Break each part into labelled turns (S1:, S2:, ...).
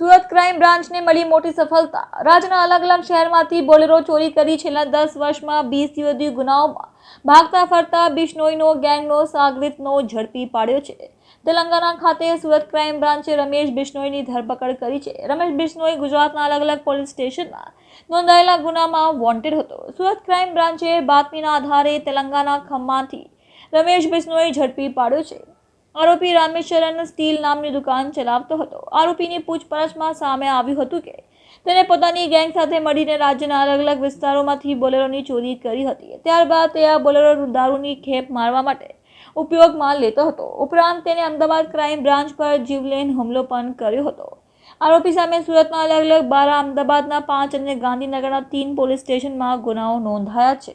S1: Surat crime બ્રાન્ચને મળી મોટી સફળતા. રાજ્યના અલગ અલગ શહેરમાંથી બોલેરો ચોરી કરી છેલ્લા દસ વર્ષમાં બીસથી વધુ ગુનાઓમાં ભાગતા ફરતા બિશ્નોઈનો, ગેંગનો, સાગરીતનો ઝડપી પાડ્યો છે. તેલંગાણા ખાતે સુરત ક્રાઇમ બ્રાન્ચે રમેશ બિશ્નોઈની ધરપકડ કરી છે. રમેશ બિશ્નોઈ ગુજરાતના અલગ અલગ પોલીસ સ્ટેશનમાં નોંધાયેલા ગુનામાં વોન્ટેડ હતો. સુરત ક્રાઇમ બ્રાન્ચે બાતમીના આધારે તેલંગાણા ખમ્માથી રમેશ બિશ્નોઈ ઝડપી પાડ્યો છે. આરોપી રામેશ્વરન સ્ટીલ નામની દુકાન ચલાવતો હતો. આરોપીની પૂછપરછમાં સામે આવ્યું હતું કે તેને પોતાની ગેંગ સાથે મળીને રાજ્યના અલગ અલગ વિસ્તારોમાંથી બોલેરોની ચોરી કરી હતી. ત્યારબાદ તે આ બોલેરો દારૂની ખેપ મારવા માટે ઉપયોગમાં લેતો હતો. ઉપરાંત તેને અમદાવાદ ક્રાઇમ બ્રાન્ચ પર જીવલેન હુમલો પણ કર્યો હતો. આરોપી સામે સુરતના અલગ અલગ બારા અમદાવાદના પાંચ અને ગાંધીનગરના તીન પોલીસ સ્ટેશનમાં ગુનાઓ નોંધાયા છે.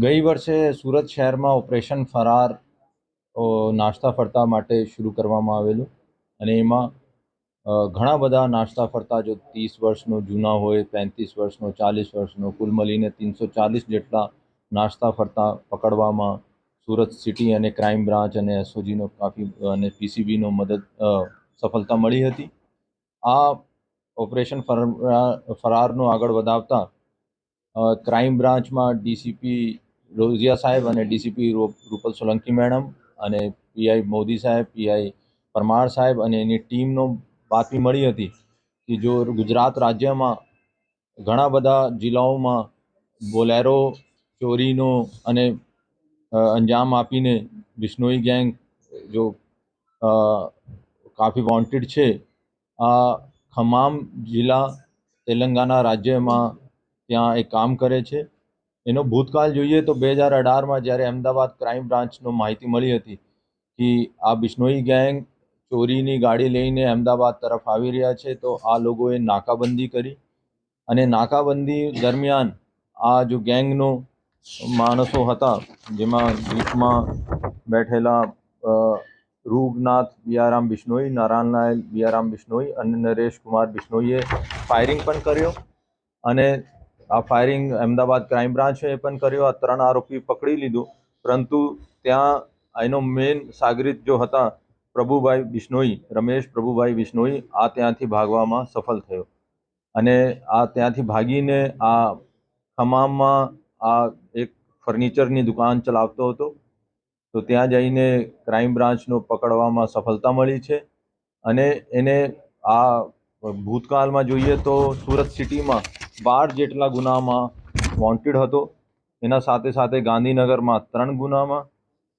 S2: ગઈ વર્ષે સુરત શહેરમાં ઓપરેશન ફરાર નાસ્તા ફરતા માટે શરૂ કરવામાં આવેલું અને એમાં ઘણા બધા નાસ્તા ફરતા જો ત્રીસ વર્ષનો જૂના હોય, પેંત્રીસ વર્ષનો, ચાલીસ વર્ષનો, કુલ મળીને ત્રણસો ચાલીસ જેટલા નાસ્તા ફરતા પકડવામાં સુરત સિટી અને ક્રાઇમ બ્રાન્ચ અને એસઓજીનો કાફી, અને પીસીબીનો મદદ સફળતા મળી હતી. આ ઓપરેશન ફરાર ફરારનો આગળ વધાવતા ક્રાઇમ બ્રાન્ચમાં ડીસીપી રોઝિયા સાહેબ અને ડીસીપી રૂપલ સોલંકી મેડમ અને પીઆઈ મોદી સાહેબ પીઆઈ પરમાર સાહેબ અને એની ટીમનો બાતમી મળી હતી કે જો ગુજરાત રાજ્યમાં ઘણા બધા જિલ્લાઓમાં બોલેરો, ચોરીનો અને અંજામ આપીને બિશ્નોઈ ગેંગ જો કાફી વોન્ટેડ છે, આ ખમામ જિલ્લા તેલંગાના રાજ્યમાં ત્યાં એ કામ કરે છે. એનો ભૂતકાળ જોઈએ તો બે હજાર અઢારમાં જ્યારે અમદાવાદ ક્રાઇમ બ્રાન્ચનો માહિતી મળી હતી કે આ બિશ્નોઈ ગેંગ ચોરીની ગાડી લઈને અમદાવાદ તરફ આવી રહ્યા છે તો આ લોકોએ નાકાબંધી કરી અને નાકાબંધી દરમિયાન આ જો ગેંગનો માણસો હતા જેમાં જીપમાં બેઠેલા અ, રૂપનાથ બિયારામ બિશ્નોઈ નારાયણલાલ બિયારામ બિશ્નોઈ અને નરેશ કુમાર બિશ્નોઈએ ફાયરિંગ પણ કર્યો અને આ ફાયરિંગ અમદાવાદ ક્રાઇમ બ્રાન્ચે પણ કર્યો, આ ત્રણ આરોપી પકડી લીધું. પરંતુ ત્યાં એનો મેઇન સાગરીત જો હતા, પ્રભુભાઈ બિશ્નોઈ, રમેશ પ્રભુભાઈ બિશ્નોઈ, આ ત્યાંથી ભાગવામાં સફળ થયો. અને આ ત્યાંથી ભાગીને આ ખમામમાં આ એક ફર્નિચરની દુકાન ચલાવતો હતો. તો ત્યાં જઈને ક્રાઇમ બ્રાન્ચનો પકડવામાં સફળતા મળી છે. અને એને આ ભૂતકાળમાં જોઈએ તો સુરત સિટીમાં બાર જેટલા ગુનામાં વોન્ટેડ હતો. એના સાથે સાથે ગાંધીનગરમાં ત્રણ ગુનામાં,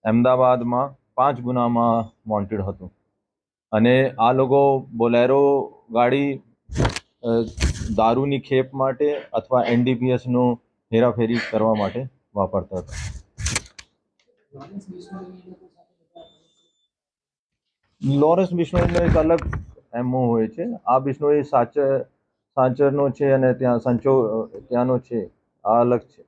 S2: અમદાવાદમાં પાંચ ગુનામાં વોન્ટેડ હતો. અને આ લોકો બોલેરો ગાડી દારૂની ખેપ માટે અથવા એનડીપીએસનો હેરાફેરી કરવા માટે વાપરતા હતા. લોરેન્સ બિશ્નોઈનો એક અલગ એમઓ હોય છે. આ બિશ્નોઈ સાચર સાચરનો છે અને ત્યાં સંચો ત્યાંનો છે. આ અલગ છે.